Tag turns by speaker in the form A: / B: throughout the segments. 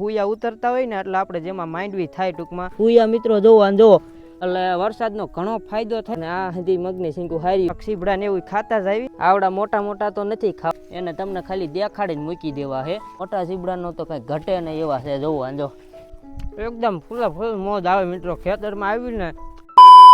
A: હુયા ઉતરતા હોય ને એટલે આપણે જેમાં માંડવી થાય ટૂંકમાં. હુયા મિત્રો જોવા જોવો. એટલે વરસાદનો ઘણો ફાયદો થાય ને આ હજી મગની સિંગુ હારી. સીબડા ને એવું ખાતા જ આવી. આવડા મોટા મોટા તો નથી ખાવ. એને તમને ખાલી દેખાડીને મૂકી દેવા છે મોટા સીબડાનો તો કઈ ઘટે ને એવા છે. જોવો જો એકદમ ફૂલા ફૂલ મોજ આવે મિત્રો. ખેતરમાં આવ્યું ને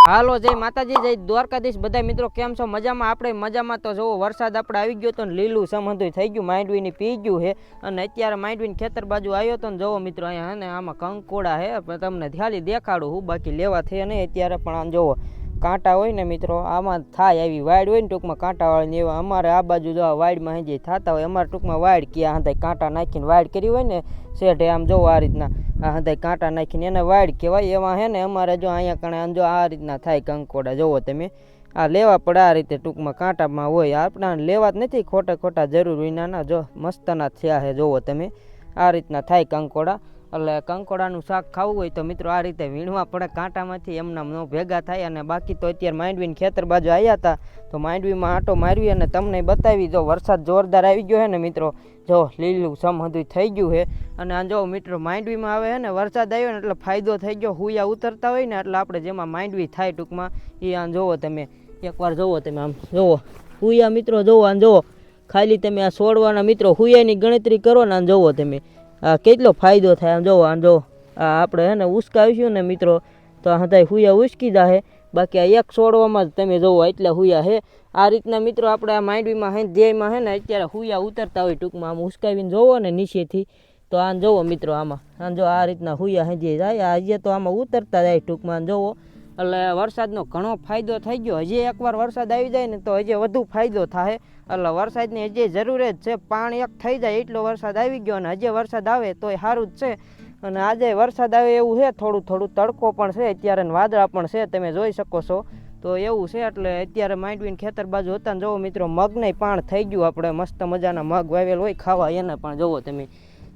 A: હાલો, જય માતાજી, જય દ્વારકાધીશ. બધા મિત્રો, કેમ છો? મજામાં? આપણે મજામાં તો જોવો વરસાદ આપણે આવી ગયો તો લીલું સમંધું થઈ ગયું, માંડવીની પી ગયું છે. અને અત્યારે માંડવીની ખેતર બાજુ આવ્યો તો ને જોવો મિત્રો, અહીંયા ને આમાં કંકોડા છે તમને ધ્યાલી દેખાડું હું, બાકી લેવા થઈ નહીં અત્યારે, પણ આમ જોવો કાંટા હોય ને મિત્રો, આમાં થાય આવી વાડ હોય ને ટૂંકમાં કાંટાવાળાની એવા. અમારે આ બાજુ જો આ વાડમાં હજી થતા હોય, અમારે ટૂંકમાં વાડ ક્યાં હંધાય કાંટા નાખીને વાડ કરી હોય ને શેઠે આમ જોવો આ રીતના, આ હંધાય કાંટા નાખીને એને વાડ કહેવાય. એવા હે ને અમારે જો અહીંયા કણે જો આ રીતના થાય કંકોડા જોવો તમે. આ લેવા પડે આ રીતે ટૂંકમાં કાંટામાં હોય. આપણા લેવા જ નથી, ખોટા ખોટા જરૂર વિનાના જો મસ્તના થયા છે જોવો તમે. આ રીતના થાય કંકોડા. એટલે કંકોડાનું શાક ખાવું હોય તો મિત્રો આ રીતે વીણવા પડે. કાંટામાંથી એમના ન ભેગા થાય અને બાકી તો અત્યારે માંડવીને ખેતર બાજુ આવ્યા હતા. તો માંડવીમાં આંટો મારવી અને તમને બતાવી, જો વરસાદ જોરદાર આવી ગયો છે ને મિત્રો, જો લીલું સમહદું થઈ ગયું છે અને આ જો મિત્રો માંડવીમાં આવે છે ને, વરસાદ આવ્યો ને એટલે ફાયદો થઈ ગયો, હુયા ઉતરતા હોય ને એટલે આપણે જેમાં માંડવી થાય ટૂંકમાં, એ આ જોવો તમે, એકવાર જોવો તમે આમ, જોવો. હુયા મિત્રો જોવો આ જોવો. ખાલી તમે આ છોડવાના મિત્રો હુયાની ગણતરી કરો ને આ જોવો તમે. કેટલો ફાયદો થાય આમ જોવો આમ જો. આપણે હે ને ઉસકાવીશું ને મિત્રો, તો હતાય હુયા ઉસકી જાહે. બાકી આ એક છોડવામાં જ તમે જોવો એટલા હુયા હે. આ રીતના મિત્રો આપણે આ માંડવીમાં હે ધ્યેયમાં હે ને અત્યારે હુયા ઉતરતા હોય ટૂંકમાં આમ ઉસકાવીને જોવો ને નીચેથી. તો આમ જોવો મિત્રો આમાં. આમ જો આ રીતના હુયા હજી જાય, આ હજી તો આમાં ઉતરતા જાય ટૂંકમાં જોવો. એટલે વરસાદનો ઘણો ફાયદો થઈ ગયો. હજી એકવાર વરસાદ આવી જાય ને તો હજી વધુ ફાયદો થાય એટલે વરસાદની હજી જરૂર જ છે. પાણી એક થઈ જાય એટલો વરસાદ આવી ગયો અને હજી વરસાદ આવે તોય સારું જ છે. અને આજે વરસાદ આવે એવું છે, થોડું થોડું તડકો પણ છે અત્યારે વાદળા પણ છે, તમે જોઈ શકો છો. તો એવું છે એટલે અત્યારે માંડવીને ખેતર બાજુ હતા ને જોવો મિત્રો, મગને પાણ થઈ ગયું. આપણે મસ્ત મજાના મગ વાવેલ હોય, ખાવા એને પણ જોવો તમે.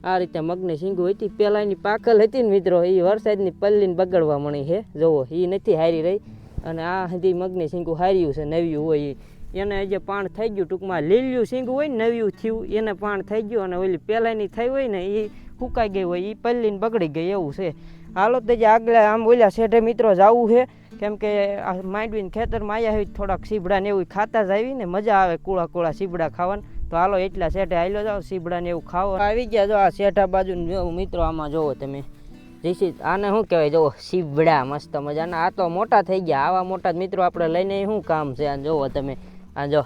A: આ રીતે મગની શીંગું હતી. પહેલાં એની પાકલ હતી ને મિત્રો એ વરસાદની પલ્લીને બગડવા મળી છે જુઓ એ નથી હારી રહી. અને આ હજી મગની શીંગું હાર્યું છે, નવ્યું હોય. એને જે પાણ થઈ ગયું ટૂંકમાં. લીલું શીંગું હોય ને નવ્યું થયું, એને પાણ થઈ ગયું અને ઓલી પહેલાંની થઈ હોય ને એ ફૂંકાઈ ગઈ હોય એ પલ્લીને બગડી ગઈ એવું છે. હાલો તો જે આગળ આમ ઓલા શેઠે મિત્રો જવું છે. કેમ કે માંડવીને ખેતરમાં આવ્યા હોય થોડાક સીબડા ને એવું ખાતા જ આવી ને મજા આવે કુળા કુળા સીબડા ખાવાની. તો હાલો એટલા શેઠે હાલો જાઓ, સીબડા ને એવું ખાવો. આવી ગયા જો આ શેઠા બાજુ મિત્રો આમાં જોવો તમે. જેસી આને શું કહેવાય? જુઓ, સીબડા, મસ્ત મજાના. આ તો મોટા થઈ ગયા. આવા મોટા જ મિત્રો આપણે લઈને શું કામ છે? આ જોવો તમે. આ જો,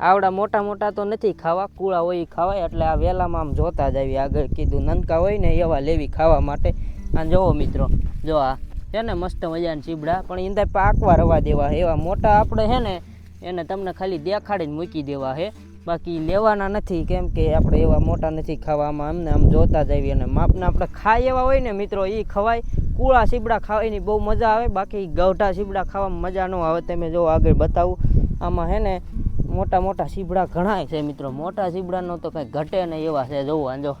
A: આવડા મોટા મોટા તો નથી ખાવા. કુળા હોય ખાવાય, એટલે આ વેલામાં આમ જોતા જ આવી. આગળ કીધું નનકા હોય ને એવા લેવી ખાવા માટે. આ જોવો મિત્રો, જો આ છે ને મસ્ત મજાના ચીબડા પણ ઈંદર પાકવા રવા દેવા એવા મોટા આપણે છે ને, એને તમને ખાલી દેખાડીને મૂકી દેવા છે બાકી લેવાના નથી, કેમ કે આપણે એવા મોટા નથી ખાવામાં અમને આમ જોતા જ આવીએ અને માપના આપણે ખાઈ એવા હોય ને મિત્રો એ ખવાય. કુળા સીબડા ખાવાની બહુ મજા આવે, બાકી ગૌઢા સીબડા ખાવામાં મજા ન આવે. તમે જો આગળ બતાવું, આમાં હે ને મોટા મોટા સીબડા ઘણાય છે મિત્રો. મોટા સીબડાનો તો કંઈ ઘટે ને એવા છે, જોવો જો.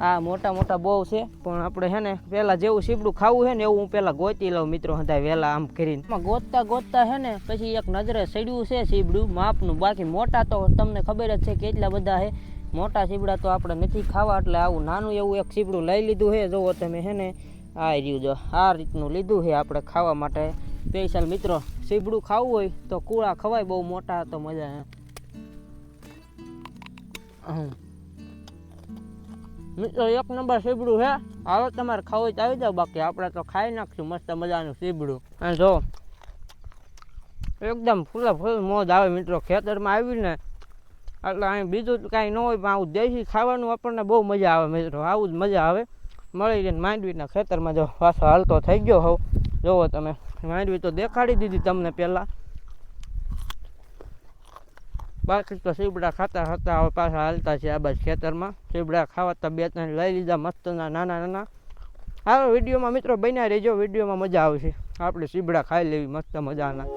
A: આ મોટા મોટા બહુ છે. પણ આપણે છે ને પહેલાં જેવું સીબડું ખાવું છે ને એવું હું પહેલાં ગોતી લઉં મિત્રો હતા વહેલા આમ કરીને. આમાં ગોતતા ગોતતા છે ને પછી એક નજરે સડ્યું છે સીબડું, માપનું, બાકી મોટા તો તમને ખબર જ છે કેટલા બધા છે મોટા સીબડા તો આપણે નથી ખાવા, એટલે આવું નાનું એવું એક સીબડું લઈ લીધું છે જુઓ તમે છે ને આ રહ્યું જો, આ રીતનું લીધું છે આપણે ખાવા માટે. સ્પેશિયલ મિત્રો, સીબડું ખાવું હોય તો કુળા ખવાય, બહુ મોટા તો મજા હમ. મિત્રો, એક નંબર સીબડું હે હાલો, તમારે ખાવું તો આવી જાવ બાકી આપણે તો ખાઈ નાખશું, મસ્ત મજાનું સીબડું. અને જો, એકદમ ફૂલા ફૂલ મોજ આવે મિત્રો. ખેતરમાં આવીને, એટલે અહીં બીજું કાંઈ ન હોય, પણ આવું દેશી ખાવાનું આપણને બહુ મજા આવે મિત્રો. આવું જ મજા આવે. મળી જઈને માંડવીના ખેતરમાં જો પાછો હાલતો થઈ ગયો હોવ જોવો તમે, માંડવી તો દેખાડી દીધી તમને પહેલાં. બાકી તો સીબડા ખાતા ખાતા હવે પાછા હાલતા છે આ બાજુ ખેતરમાં. સીબડા ખાવાતા બે ત્રણ લઈ લીધા મસ્તના નાના નાના. હા વિડીયોમાં મિત્રો બન્યા રહેજો, વિડીયોમાં મજા આવશે. આપણે સીબડા ખાઈ લેવી, મસ્ત મજાના.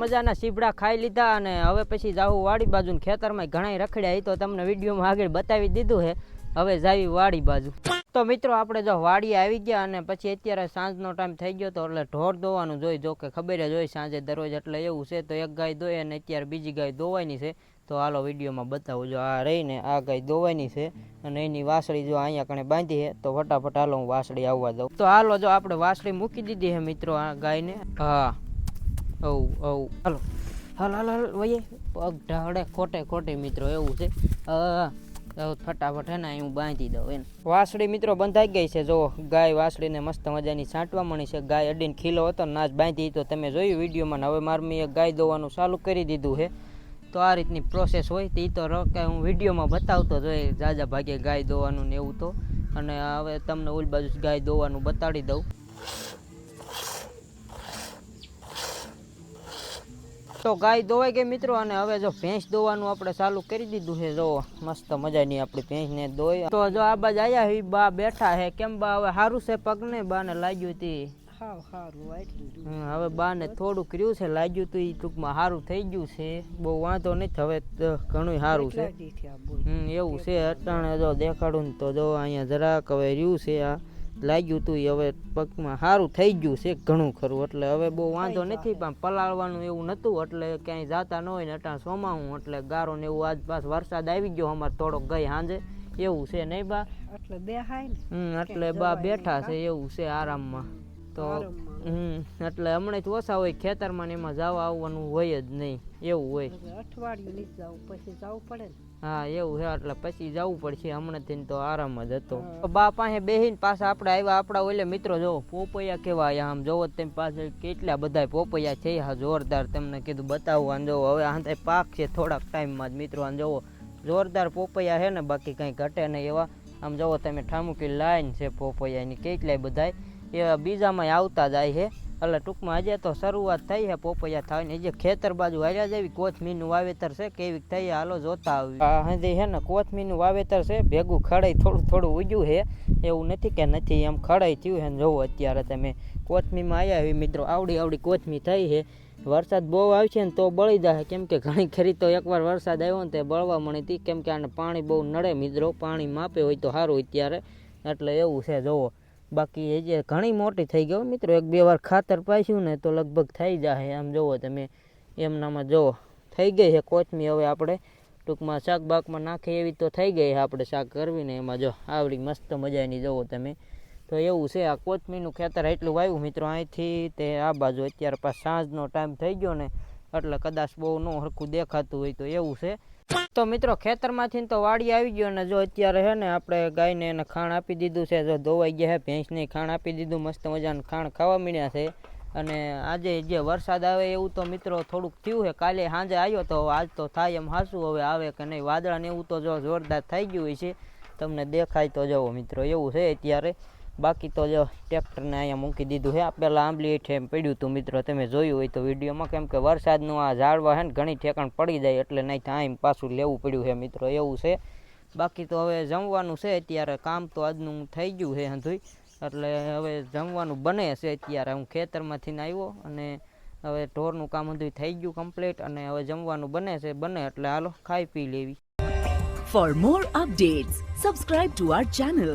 A: મજાના સીભડા ખાઈ લીધા અને હવે પછી જાવું વાડી બાજુ ખેતરમાં ઘણા રખડ્યા. એ તો તમને વિડીયોમાં આગળ બતાવી દીધું છે હવે જાવી વાડી બાજુ. તો મિત્રો, આપણે જો વાડી આવી ગયા અને પછી અત્યારે સાંજનો ટાઈમ થઈ ગયો તો એટલે ઢોર દોવાનું જોઈ. જો કે ખબર જ સાંજે દરરોજ એટલે એવું છે, તો એક ગાય દોય અને અત્યારે બીજી ગાય દોવાની છે. તો હાલો વિડીયોમાં બતાવું. જો આ રહીને આ ગાય દોવાની છે અને એની વાસળી જો અહીંયા કણે બાંધી છે તો ફટાફટ હાલો હું વાસળી આવવા દઉં. તો હાલો જો આપણે વાસળી મૂકી દીધી છે મિત્રો આ ગાયને. હા. ઔ ઓ હાલો. હાલ હાલ હાલ, વઈએ. પગ ઢાળે ખોટે ખોટે મિત્રો, એવું છે. ફટાફટ હે ને હું બાંધી દઉં એને વાસળી મિત્રો બંધાઈ ગઈ છે જો ગાય વાસળીને મસ્ત મજાની છાંટવા મળી છે. ગાય અડીને ખીલો હતો ને નાચ બાંધી તો તમે જોયું વિડીયોમાં હવે મારમીએ ગાય દોવાનું ચાલુ કરી દીધું છે. તો આ રીતની પ્રોસેસ હોય તે તો કે હું વિડીયોમાં બતાવતો જોઈએ જાજા ભાગે ગાય દોવાનું ને એવું તો. અને હવે તમને ઓલ બાજુ ગાય દોવાનું બતાડી દઉં. તો ગાય દોવાઈ ગઈ મિત્રો અને હવે જો ભેંસ દોવાનું આપણે ચાલુ કરી દીધું છે જો મસ્ત મજાની આપણી ભેંસને દોઈ તો જો આ બાજુ આયા હી બા બેઠા હે કેમ બા? હવે સારું છે પગને બાને લાગ્યું તી.
B: હાવ
A: હવે બાને થોડુંક રહ્યું છે લાગ્યું તું એ ટૂંકમાં સારું થઈ ગયું છે. બહુ વાંધો નથી હવે ઘણું સારું છે. એવું છે અટાણે જો દેખાડું ને તો જો અહીંયા જરાક હવે રહ્યું છે આ. લાગ્યું તું ઈ હવે પગમાં સારું થઈ ગયું છે ઘણું ખરું. એટલે હવે બહુ વાંધો નથી પણ પલાળવાનું એવું નહોતું એટલે ક્યાંય જાતા ન હોય ને અટાણ સોમાવું એટલે ગારો ને એવું આજ પાસ વરસાદ આવી ગયો અમારે થોડોક ગઈ સાંજે એવું છે નહીં બા?
B: એટલે બેહાય
A: હમ એટલે બા બેઠા છે એવું છે આરામમાં. તો. હમ એટલે હમણાં જ ઓછા હોય ખેતરમાં ને એમાં જવા આવવાનું હોય જ નહીં એવું હોય.
B: અઠવાડિયું નહીં જવું પછી જવું પડે ને.
A: હા એવું છે. એટલે પછી જવું પડશે. હમણાંથી તો આરામ જ હતો. બા પાસે બેહીને પાછા આપણે આવ્યા. આપણા ઓલે મિત્રો જો પોપૈયા કેવા આયા આમ. જોવો તેમ પાસે કેટલા બધા પોપૈયા છે. હા જોરદાર તમને કીધું બતાવું આને જોવો. હવે આ પાક છે થોડાક ટાઈમમાં જ. મિત્રો આને જોવો. જોરદાર પોપૈયા છે ને બાકી કંઈ ઘટે નહીં એવા. આમ જોવો તમે ઠામુકી લાઈન છે પોપૈયાની. કેટલાય બધાય એ બીજામાં આવતા જાય છે. એટલે ટૂંકમાં આજે તો શરૂઆત થઈ છે પોપૈયા થવાની. હજી ખેતર બાજુ હાલ્યા જેવી કોથમીરનું વાવેતર છે કેવી થઈ હાલો જોતા આવી હજી છે ને, કોથમીરનું વાવેતર છે, ભેગું ખડાઈ થોડું થોડું ઉજ્યું છે એવું નથી કે નથી, એમ ખડાઈ થયું છે ને જોવો અત્યારે તમે. કોથમીરમાં આવ્યા એવી મિત્રો, આવડી આવડી કોથમી થઈ છે વરસાદ બહુ આવશે ને તો બળી જાય, કેમ કે ઘણી ખરી તો એકવાર વરસાદ આવ્યો ને તે બળવા મળી હતી, કેમ કે આને પાણી બહુ નડે મિત્રો, પાણી માપે હોય તો સારું અત્યારે. એટલે એવું છે, જોવો. બાકી એ જે ઘણી મોટી થઈ ગયો મિત્રો, એક બે વાર ખાતર પાસ્યું ને તો લગભગ થઈ જાય આમ જુઓ તમે, એમનામાં જુઓ થઈ ગઈ છે કોથમી હવે આપણે ટૂંકમાં શાક બાકમાં નાખી એવી તો થઈ ગઈ આપણે શાક કરવીને. એમાં જો આવડી મસ્ત મજાની જુઓ તમે. તો એવું છે આ કોથમીરનું ખેતર એટલું વાવ્યું મિત્રો, અહીંથી તે આ બાજુ અત્યારે પાછ સાંજનો ટાઈમ થઈ ગયો ને, એટલે કદાચ બહુ ન હરખું દેખાતું હોય તો એવું છે. તો મિત્રો, ખેતરમાંથી તો વાડી આવી ગયો ને જો અત્યારે છે ને આપણે ગાયને એને ખાણ આપી દીધું છે, જો ધોવાઈ ગયા છે ભેંસને ખાણ આપી દીધું, મસ્ત મજાનું ખાણ ખાવા મળ્યા છે. અને આજે જે વરસાદ આવે એવું તો મિત્રો થોડુંક થયું છે કાલે સાંજે આવ્યો તો આજ તો થાય એમ હાસું, હવે આવે કે નહીં વાદળા ને એવું તો જો જોરદાર થઈ ગયું હોય છે. તમને દેખાય તો જવો મિત્રો, એવું છે અત્યારે. બાકી તો જો ટ્રેક્ટરને અહીંયા મૂકી દીધું આ પહેલાં આંબલી હેઠે એમ પડ્યું હતું મિત્રો તમે જોયું હોય તો વિડીયોમાં કેમ કે વરસાદનું આ ઝાડવા છે ને ઘણી ઠેકાણ પડી જાય એટલે નહીં ટાઈમ પાછું લેવું પડ્યું છે મિત્રો એવું છે. બાકી તો હવે જમવાનું છે અત્યારે કામ તો આજનું થઈ ગયું છે હંધુઈ એટલે હવે જમવાનું બને છે અત્યારે. હું ખેતરમાંથીને આવ્યો અને હવે ઢોરનું કામ બધું થઈ ગયું કમ્પ્લીટ અને હવે જમવાનું બને છે બને એટલે હાલો ખાઈ પી લેવી.
C: For more updates subscribe to our channel,